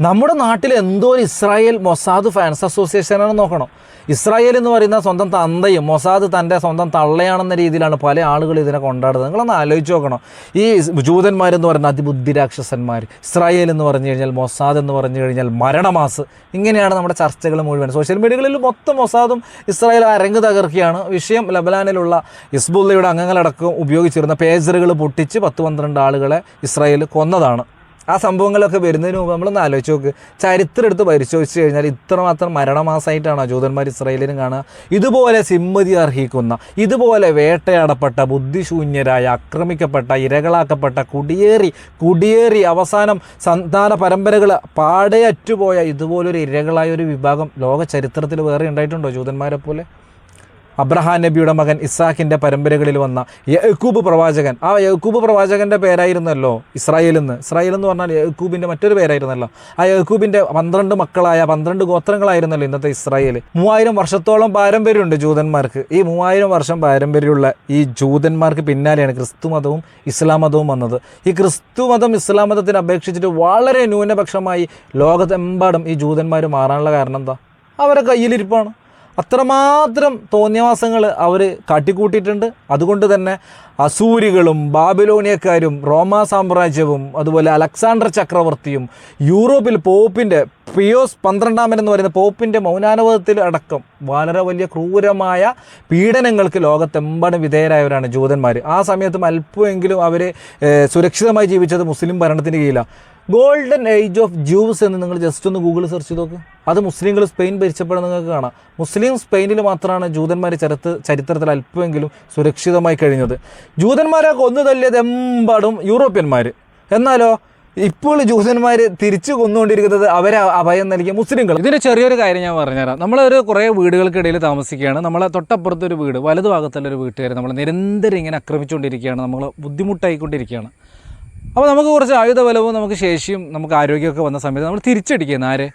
നമ്മുടെ നാട്ടിൽ എന്തോ ഒരു ഇസ്രായേൽ മൊസാദ് ഫാൻസ് അസോസിയേഷനാണ് നോക്കണം. ഇസ്രായേൽ എന്ന് പറയുന്ന സ്വന്തം തന്തയും മൊസാദ് തന്റെ സ്വന്തം തള്ളയാണെന്ന രീതിയിലാണ് പല ആളുകൾ ഇതിനെ കൊണ്ടാടുന്നത്. നിങ്ങളൊന്ന് ആലോചിച്ച് നോക്കണം. ഈ ജൂതന്മാരെന്ന് പറയുന്ന അതിബുദ്ധിരാക്ഷസന്മാർ ഇസ്രായേൽ എന്ന് പറഞ്ഞു കഴിഞ്ഞാൽ മൊസാദ് എന്ന് പറഞ്ഞു കഴിഞ്ഞാൽ മരണമാസ് ഇങ്ങനെയാണ് നമ്മുടെ ചർച്ചകൾ മുഴുവൻ. സോഷ്യൽ മീഡിയകളിൽ മൊത്തം മൊസാദും ഇസ്രായേൽ അരങ്ങ് തകർക്കുകയാണ്. വിഷയം ലബലാനിലുള്ള ഇസ്ബുള്ളയുടെ അംഗങ്ങളടക്കം ഉപയോഗിച്ചിരുന്ന പേജറുകൾ പൊട്ടിച്ച് പത്ത് പന്ത്രണ്ട് ആളുകളെ ഇസ്രായേൽ കൊന്നതാണ്. ആ സംഭവങ്ങളൊക്കെ വരുന്നതിന് മുമ്പ് നമ്മളൊന്ന് ആലോചിച്ച് നോക്ക്. ചരിത്രം എടുത്ത് പരിശോധിച്ച് കഴിഞ്ഞാൽ ഇത്രമാത്രം മരണമാസമായിട്ടാണ് ജൂതന്മാർ ഇസ്രയേലിനും കാണുക? ഇതുപോലെ സിമ്മതി അർഹിക്കുന്ന ഇതുപോലെ വേട്ടയാടപ്പെട്ട ബുദ്ധിശൂന്യരായ ആക്രമിക്കപ്പെട്ട ഇരകളാക്കപ്പെട്ട കുടിയേറി കുടിയേറി അവസാനം സന്താന പരമ്പരകൾ പാടെ അറ്റുപോയ ഇതുപോലൊരു ഇരകളായ ഒരു വിഭാഗം ലോക ചരിത്രത്തിൽ വേറെ ഉണ്ടായിട്ടുണ്ടോ ജൂതന്മാരെ പോലെ അബ്രഹാം നബിയുടെ മകൻ ഇസാഖിന്റെ പരമ്പരകളിൽ വന്ന യഹക്കൂബ് പ്രവാചകൻ. ആ യഹക്കൂബ് പ്രവാചകന്റെ പേരായിരുന്നല്ലോ ഇസ്രായേൽ എന്ന്. ഇസ്രായേൽ എന്ന് പറഞ്ഞാൽ യഹൂബിന്റെ മറ്റൊരു പേരായിരുന്നല്ലോ. ആ യഹൂബിന്റെ പന്ത്രണ്ട് മക്കളായ പന്ത്രണ്ട് ഗോത്രങ്ങളായിരുന്നല്ലോ ഇന്നത്തെ ഇസ്രായേൽ. മൂവായിരം വർഷത്തോളം പാരമ്പര്യമുണ്ട് ജൂതന്മാർക്ക്. ഈ മൂവായിരം വർഷം പാരമ്പര്യമുള്ള ഈ ജൂതന്മാർക്ക് പിന്നാലെയാണ് ക്രിസ്തു മതവും ഇസ്ലാം മതവും വന്നത്. ഈ ക്രിസ്തു മതം ഇസ്ലാം മതത്തിന് അപേക്ഷിച്ചിട്ട് വളരെ ന്യൂനപക്ഷമായി ലോകത്തെമ്പാടും ഈ ജൂതന്മാർ മാറാനുള്ള കാരണം എന്താ? അവരെ കയ്യിലിരിപ്പാണ്. അത്രമാത്രം തോന്നിയവാസങ്ങൾ അവർ കാട്ടിക്കൂട്ടിയിട്ടുണ്ട്. അതുകൊണ്ട് തന്നെ അസൂരികളും ബാബിലോണിയക്കാരും റോമാ സാമ്രാജ്യവും അതുപോലെ അലക്സാണ്ടർ ചക്രവർത്തിയും യൂറോപ്പിൽ പോപ്പിന്റെ പിയോസ് പന്ത്രണ്ടാമൻ എന്ന് പറയുന്ന പോപ്പിന്റെ മൗനാനുവദത്തിൽ അടക്കം വളരെ വലിയ ക്രൂരമായ പീഡനങ്ങൾക്ക് ലോകത്തെമ്പാടും വിധേയരായവരാണ് ജൂതന്മാർ ആ സമയത്തും അല്പമെങ്കിലും അവർ സുരക്ഷിതമായി ജീവിച്ചത് മുസ്ലിം ഭരണത്തിന് കീഴിലാണ് ഗോൾഡൻ ഏജ് ഓഫ് ജ്യൂസ് എന്ന് നിങ്ങൾ ജസ്റ്റ് ഒന്ന് ഗൂഗിൾ സെർച്ച് ചെയ്ത് നോക്ക്. അത് മുസ്ലിങ്ങൾ സ്പെയിൻ ഭരിച്ചപ്പോഴും നിങ്ങൾക്ക് കാണാം. മുസ്ലിം സ്പെയിനിൽ മാത്രമാണ് ജൂതന്മാർ ചരിത്ര ചരിത്രത്തിൽ അല്പമെങ്കിലും സുരക്ഷിതമായി കഴിഞ്ഞത്. ജൂതന്മാരെ കൊന്നു തല്ലിയത് എമ്പാടും യൂറോപ്യന്മാർ എന്നാലോ? ഇപ്പോൾ ജൂസന്മാർ തിരിച്ചു കൊന്നുകൊണ്ടിരിക്കുന്നത് അവരെ അഭയം നൽകിയ മുസ്ലിങ്ങൾ. ഇതിന്റെ ചെറിയൊരു കാര്യം ഞാൻ പറഞ്ഞുതരാം. നമ്മളൊരു കുറേ വീടുകൾക്കിടയിൽ താമസിക്കുകയാണ്. നമ്മളെ തൊട്ടപ്പുറത്തൊരു വീട് വലതു ഭാഗത്തുള്ള ഒരു വീട്ടുകാർ നമ്മൾ നിരന്തരം ഇങ്ങനെ ആക്രമിച്ചുകൊണ്ടിരിക്കുകയാണ്. നമ്മൾ ബുദ്ധിമുട്ടായിക്കൊണ്ടിരിക്കുകയാണ്. അപ്പോൾ നമുക്ക് കുറച്ച് ആയുധബലവും നമുക്ക് ശേഷിയും നമുക്ക് ആരോഗ്യമൊക്കെ വന്ന സമയത്ത് നമ്മൾ തിരിച്ചടിക്കുന്നത് ആരെ?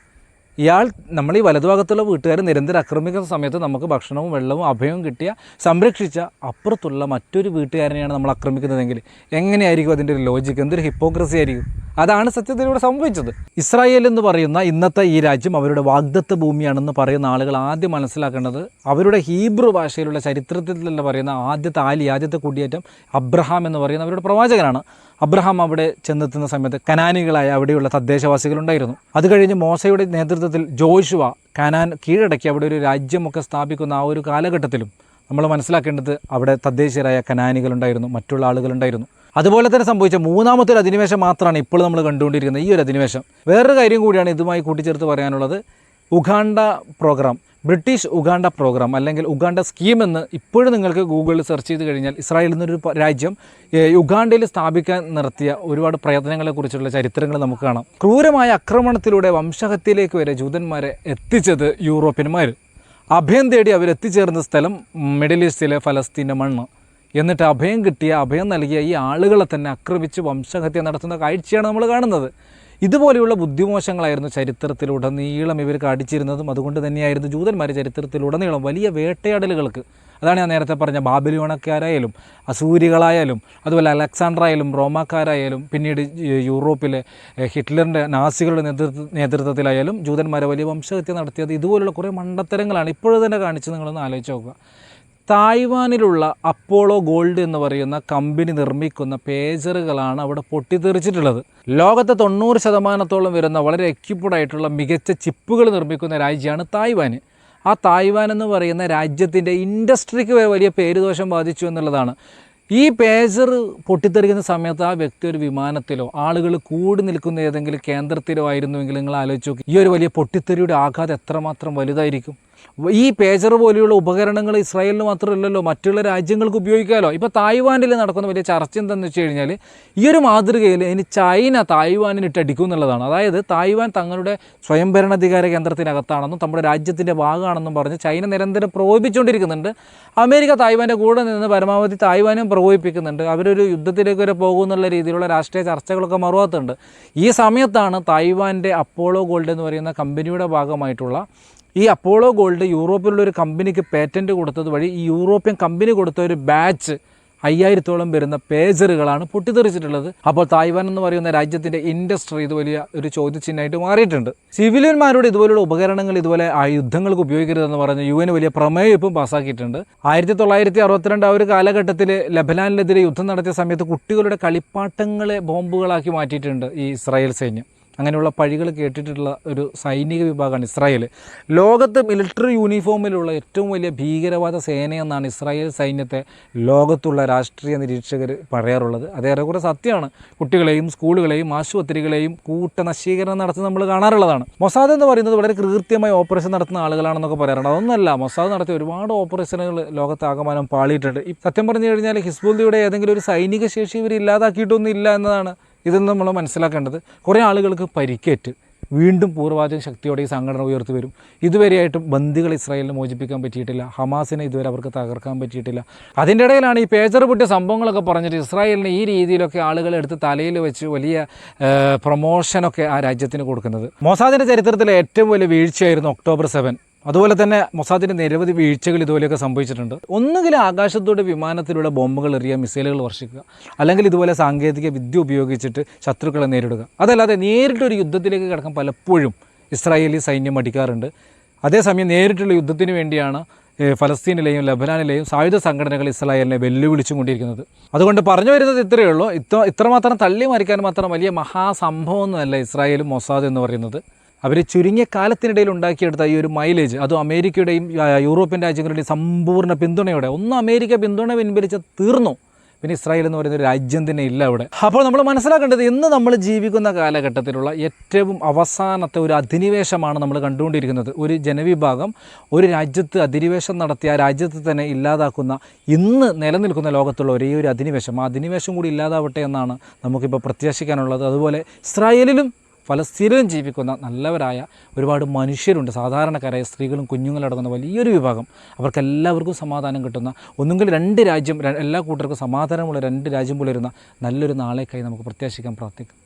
ഇയാൾ നമ്മൾ ഈ വലതുഭാഗത്തുള്ള വീട്ടുകാർ നിരന്തരം ആക്രമിക്കുന്ന സമയത്ത് നമുക്ക് ഭക്ഷണവും വെള്ളവും അഭയവും കിട്ടിയ സംരക്ഷിച്ച അപ്പുറത്തുള്ള മറ്റൊരു വീട്ടുകാരനെയാണ് നമ്മൾ ആക്രമിക്കുന്നതെങ്കിൽ എങ്ങനെയായിരിക്കും അതിന്റെ ഒരു ലോജിക്ക് എന്തൊരു ഹിപ്പോക്രസി ആയിരിക്കും? അതാണ് സത്യത്തിലൂടെ സംഭവിച്ചത്. ഇസ്രായേൽ എന്ന് പറയുന്ന ഇന്നത്തെ ഈ രാജ്യം അവരുടെ വാഗ്ദത്ത ഭൂമിയാണെന്ന് പറയുന്ന ആളുകൾ ആദ്യം മനസ്സിലാക്കേണ്ടത് അവരുടെ ഹീബ്രു ഭാഷയിലുള്ള ചരിത്രത്തിൽ തന്നെ പറയുന്ന ആദ്യത്തെ ആലി ആദ്യത്തെ കുടിയേറ്റം അബ്രഹാം എന്ന് പറയുന്ന അവരുടെ പ്രവാചകനാണ്. അബ്രഹാം അവിടെ ചെന്നെത്തുന്ന സമയത്ത് കനാനികളായ അവിടെയുള്ള തദ്ദേശവാസികളുണ്ടായിരുന്നു. അത് കഴിഞ്ഞ് മോശയുടെ നേതൃത്വത്തിൽ ജോഷുവ കനാൻ കീഴടക്കി അവിടെ ഒരു രാജ്യമൊക്കെ സ്ഥാപിക്കുന്ന ആ ഒരു കാലഘട്ടത്തിലും നമ്മൾ മനസ്സിലാക്കേണ്ടത് അവിടെ തദ്ദേശീയരായ കനാനികളുണ്ടായിരുന്നു മറ്റുള്ള ആളുകളുണ്ടായിരുന്നു. അതുപോലെ തന്നെ സംഭവിച്ച മൂന്നാമത്തെ ഒരു അധിനിവേശം മാത്രമാണ് ഇപ്പോൾ നമ്മൾ കണ്ടുകൊണ്ടിരിക്കുന്നത് ഈ ഒരു അധിനിവേശം. വേറൊരു കാര്യം കൂടിയാണ് ഇതുമായി കൂട്ടിച്ചേർത്ത് പറയാനുള്ളത്. Uganda programme. British Uganda programme അല്ലെങ്കിൽ ഉഗാണ്ട സ്കീം എന്ന് ഇപ്പോഴും നിങ്ങൾക്ക് ഗൂഗിളിൽ സെർച്ച് ചെയ്ത് കഴിഞ്ഞാൽ ഇസ്രായേൽ എന്നൊരു രാജ്യം ഉഗാണ്ടയിൽ സ്ഥാപിക്കാൻ നടത്തിയ ഒരുപാട് പ്രയത്നങ്ങളെക്കുറിച്ചുള്ള ചരിത്രങ്ങൾ നമുക്ക് കാണാം. ക്രൂരമായ ആക്രമണത്തിലൂടെ വംശഹത്യയിലേക്ക് വരെ ജൂതന്മാരെ എത്തിച്ചത് യൂറോപ്യന്മാർ. അഭയം തേടി അവരെത്തിച്ചേർന്ന സ്ഥലം മിഡിൽ ഈസ്റ്റിലെ ഫലസ്തീന്റെ മണ്ണ്. എന്നിട്ട് അഭയം കിട്ടിയ അഭയം നൽകിയ ഈ ആളുകളെ തന്നെ ആക്രമിച്ച് വംശഹത്യ നടത്തുന്ന കാഴ്ചയാണ് നമ്മൾ കാണുന്നത്. ഇതുപോലെയുള്ള ബുദ്ധിമോശങ്ങളായിരുന്നു ചരിത്രത്തിലുടനീളം ഇവർ കാണിച്ചിരുന്നതും അതുകൊണ്ട് തന്നെയായിരുന്നു ജൂതന്മാർ ചരിത്രത്തിലുടനീളം വലിയ വേട്ടയാടലുകൾക്ക്. അതാണ് ഞാൻ നേരത്തെ പറഞ്ഞ ബാബിലോണക്കാരായാലും അസൂരികളായാലും അതുപോലെ അലക്സാണ്ടറായാലും റോമാക്കാരായാലും പിന്നീട് യൂറോപ്പിലെ ഹിറ്റ്ലറിന്റെ നാസികളുടെ നേതൃത്വ നേതൃത്വത്തിലായാലും ജൂതന്മാരെ വലിയ വംശഹത്യ നടത്തിയത് ഇതുപോലുള്ള കുറേ മണ്ടത്തരങ്ങളാണ് ഇപ്പോഴും തന്നെ കാണിച്ച് നിങ്ങളൊന്ന് ആലോചിച്ച് നോക്കുക. തായ്വാനിലുള്ള അപ്പോളോ ഗോൾഡ് എന്ന് പറയുന്ന കമ്പനി നിർമ്മിക്കുന്ന പേജറുകളാണ് അവിടെ പൊട്ടിത്തെറിച്ചിട്ടുള്ളത്. ലോകത്തെ തൊണ്ണൂറ് ശതമാനത്തോളം വരുന്ന വളരെ എക്യുപ്ഡ് ആയിട്ടുള്ള മികച്ച ചിപ്പുകൾ നിർമ്മിക്കുന്ന രാജ്യമാണ് തായ്വാൻ ആ തായ്വാൻ എന്ന് പറയുന്ന രാജ്യത്തിന്റെ ഇൻഡസ്ട്രിക്ക് വലിയ പേരുദോഷം ബാധിച്ചു എന്നുള്ളതാണ്. ഈ പേജർ പൊട്ടിത്തെറിക്കുന്ന സമയത്ത് ആ വ്യക്തി ഒരു വിമാനത്തിലോ ആളുകൾ കൂടി നിൽക്കുന്ന ഏതെങ്കിലും കേന്ദ്രത്തിലോ ആയിരുന്നുവെങ്കിൽ നിങ്ങൾ ആലോചിച്ച് നോക്കി ഈ ഒരു വലിയ പൊട്ടിത്തെറിയുടെ ആഘാതം എത്രമാത്രം വലുതായിരിക്കും? ഈ പേജർ പോലെയുള്ള ഉപകരണങ്ങൾ ഇസ്രായേലിന് മാത്രമല്ലല്ലോ മറ്റുള്ള രാജ്യങ്ങൾക്ക് ഉപയോഗിക്കാമല്ലോ ഇപ്പോൾ തായ്വാനിൽ നടക്കുന്ന വലിയ ചർച്ച എന്താണെന്ന് വെച്ച് കഴിഞ്ഞാൽ ഈ ഒരു മാതൃകയിൽ ഇനി ചൈന തായ്വാനിന് ഇട്ടടിക്കും എന്നുള്ളതാണ്. അതായത് തായ്വാൻ തങ്ങളുടെ സ്വയംഭരണാധികാര കേന്ദ്രത്തിനകത്താണെന്നും നമ്മുടെ രാജ്യത്തിന്റെ ഭാഗമാണെന്നും പറഞ്ഞ് ചൈന നിരന്തരം പ്രകോപിപ്പിച്ചുകൊണ്ടിരിക്കുന്നുണ്ട്. അമേരിക്ക തായ്വാന്റെ കൂടെ നിന്ന് പരമാവധി തായ്വാനും പ്രകോപിപ്പിക്കുന്നുണ്ട്. അവരൊരു യുദ്ധത്തിലേക്ക് വരെ പോകുമെന്നുള്ള രീതിയിലുള്ള രാഷ്ട്രീയ ചർച്ചകളൊക്കെ മറുവാത്തുണ്ട്. ഈ സമയത്താണ് തായ്വാന്റെ അപ്പോളോ ഗോൾഡ് എന്ന് പറയുന്ന കമ്പനിയുടെ ഭാഗമായിട്ടുള്ള ഈ അപ്പോളോ ഗോൾഡ് യൂറോപ്പിലുള്ള ഒരു കമ്പനിക്ക് പേറ്റന്റ് കൊടുത്തത് വഴി ഈ യൂറോപ്യൻ കമ്പനി കൊടുത്ത ഒരു ബാച്ച് അയ്യായിരത്തോളം വരുന്ന പേജറുകളാണ് പൊട്ടിത്തെറിച്ചിട്ടുള്ളത്. അപ്പോൾ തായ്വാൻ എന്ന് പറയുന്ന രാജ്യത്തിന്റെ ഇൻഡസ്ട്രി ഇത് വലിയ ഒരു ചോദ്യചിഹ്നമായിട്ട് മാറിയിട്ടുണ്ട്. സിവിലിയന്മാരോട് ഇതുപോലുള്ള ഉപകരണങ്ങൾ ഇതുപോലെ യുദ്ധങ്ങൾക്ക് ഉപയോഗിക്കരുതെന്ന് പറഞ്ഞ് യു എൻ വലിയ പ്രമേയം ഇപ്പം പാസ്സാക്കിയിട്ടുണ്ട്. ആയിരത്തി തൊള്ളായിരത്തി അറുപത്തിരണ്ട് ആ ഒരു കാലഘട്ടത്തിൽ ലബനാനിലെതിരെ യുദ്ധം നടത്തിയ സമയത്ത് കുട്ടികളുടെ കളിപ്പാട്ടങ്ങളെ ബോംബുകളാക്കി മാറ്റിയിട്ടുണ്ട് ഈ ഇസ്രായേൽ സൈന്യം. അങ്ങനെയുള്ള പഴികൾ കേട്ടിട്ടുള്ള ഒരു സൈനിക വിഭാഗമാണ് ഇസ്രായേൽ. ലോകത്ത് മിലിറ്ററി യൂണിഫോമിലുള്ള ഏറ്റവും വലിയ ഭീകരവാദ സേനയെന്നാണ് ഇസ്രായേൽ സൈന്യത്തെ ലോകത്തുള്ള രാഷ്ട്രീയ നിരീക്ഷകർ പറയാറുള്ളത്. അത് ഏറെക്കുറെ സത്യമാണ്. കുട്ടികളെയും സ്കൂളുകളെയും ആശുപത്രികളെയും കൂട്ടനശീകരണം നടത്തി നമ്മൾ കാണാറുള്ളതാണ്. മൊസാദ് എന്ന് പറയുന്നത് വളരെ കൃത്യമായി ഓപ്പറേഷൻ നടത്തുന്ന ആളുകളാണെന്നൊക്കെ പറയാറുണ്ട്. അതൊന്നല്ല മൊസാദ് നടത്തിയ ഒരുപാട് ഓപ്പറേഷനുകൾ ലോകത്താകമാനം പാളിയിട്ടുണ്ട്. സത്യം പറഞ്ഞു കഴിഞ്ഞാൽ ഹിസ്ബുദ്ദിയുടെ ഏതെങ്കിലും ഒരു സൈനിക ശേഷി ഇവർ ഇല്ലാതാക്കിയിട്ടൊന്നും ഇല്ല എന്നതാണ് ഇതെന്ന് നമ്മൾ മനസ്സിലാക്കേണ്ടത് കുറേ ആളുകൾക്ക് പരിക്കേറ്റ് വീണ്ടും പൂർവാചക ശക്തിയോടെ ഈ സംഘടന ഉയർത്തി വരും. ഇതുവരെയായിട്ടും ബന്ദികൾ ഇസ്രായേലിനെ മോചിപ്പിക്കാൻ പറ്റിയിട്ടില്ല. ഹമാസിനെ ഇതുവരെ അവർക്ക് തകർക്കാൻ പറ്റിയിട്ടില്ല. അതിന്റെ ഇടയിലാണ് ഈ പേജർ പൊട്ടിയ സംഭവങ്ങളൊക്കെ പറഞ്ഞിട്ട് ഇസ്രായേലിനെ ഈ രീതിയിലൊക്കെ ആളുകളെ എടുത്ത് തലയിൽ വെച്ച് വലിയ പ്രൊമോഷനൊക്കെ ആ രാജ്യത്തിന് കൊടുക്കുന്നത്. മോസാദിന്റെ ചരിത്രത്തിലെ ഏറ്റവും വലിയ വീഴ്ചയായിരുന്നു ഒക്ടോബർ സെവൻ അതുപോലെ തന്നെ മൊസാദിന്റെ നിരവധി വീഴ്ചകൾ ഇതുപോലെയൊക്കെ സംഭവിച്ചിട്ടുണ്ട്. ഒന്നുകിൽ ആകാശത്തോടെ വിമാനത്തിലൂടെ ബോംബുകൾ എറിയുക മിസൈലുകൾ വർഷിക്കുക അല്ലെങ്കിൽ ഇതുപോലെ സാങ്കേതിക വിദ്യ ഉപയോഗിച്ചിട്ട് ശത്രുക്കളെ നേരിടുക. അതല്ലാതെ നേരിട്ടൊരു യുദ്ധത്തിലേക്ക് കിടക്കാൻ പലപ്പോഴും ഇസ്രായേലി സൈന്യം അടിക്കാറുണ്ട് അതേസമയം നേരിട്ടുള്ള യുദ്ധത്തിന് വേണ്ടിയാണ് ഫലസ്തീനിലെയും ലബനാനിലെയും സായുധ സംഘടനകൾ ഇസ്രായേലിനെ വെല്ലുവിളിച്ചും കൊണ്ടിരിക്കുന്നത്. അതുകൊണ്ട് പറഞ്ഞു വരുന്നത് ഇത്രയേ ഉള്ളൂ. ഇത്ര ഇത്രമാത്രം തള്ളി മറിക്കാൻ മാത്രം വലിയ മഹാസംഭവമൊന്നുമല്ല ഇസ്രായേലും മൊസാദ് എന്ന് പറയുന്നത്. അവർ ചുരുങ്ങിയ കാലത്തിനിടയിൽ ഉണ്ടാക്കിയെടുത്ത ഈ ഒരു മൈലേജ് അതും അമേരിക്കയുടെയും യൂറോപ്യൻ രാജ്യങ്ങളുടെയും സമ്പൂർണ പിന്തുണയോടെ ഒന്ന് അമേരിക്ക പിന്തുണ പിൻവലിച്ച തീർന്നു. പിന്നെ ഇസ്രായേൽ എന്ന് പറയുന്ന ഒരു രാജ്യം തന്നെ ഇല്ല അവിടെ. അപ്പോൾ നമ്മൾ മനസ്സിലാക്കേണ്ടത് ഇന്ന് നമ്മൾ ജീവിക്കുന്ന കാലഘട്ടത്തിലുള്ള ഏറ്റവും അവസാനത്തെ ഒരു അധിനിവേശമാണ് നമ്മൾ കണ്ടുകൊണ്ടിരിക്കുന്നത്. ഒരു ജനവിഭാഗം ഒരു രാജ്യത്ത് അധിനിവേശം നടത്തി ആ രാജ്യത്ത് തന്നെ ഇല്ലാതാക്കുന്ന ഇന്ന് നിലനിൽക്കുന്ന ലോകത്തുള്ള ഒരേ ഒരു അധിനിവേശം. ആ അധിനിവേശം കൂടി ഇല്ലാതാവട്ടെ എന്നാണ് നമുക്കിപ്പോൾ പ്രത്യാശിക്കാനുള്ളത്. അതുപോലെ ഇസ്രായേലിലും ഫലസ്തീനിലും ജീവിക്കുന്ന നല്ലവരായ ഒരുപാട് മനുഷ്യരുണ്ട്. സാധാരണക്കാരായ സ്ത്രീകളും കുഞ്ഞുങ്ങളും അടങ്ങുന്ന വലിയൊരു വിഭാഗം. അവർക്കെല്ലാവർക്കും സമാധാനം കിട്ടുന്ന ഒന്നുകിൽ രണ്ട് രാജ്യം എല്ലാ കൂട്ടർക്കും സമാധാനമുള്ള രണ്ട് രാജ്യം പുലരുന്ന നല്ലൊരു നാളേക്കായി നമുക്ക് പ്രത്യാശിക്കാൻ പ്രാർത്ഥിക്കാം.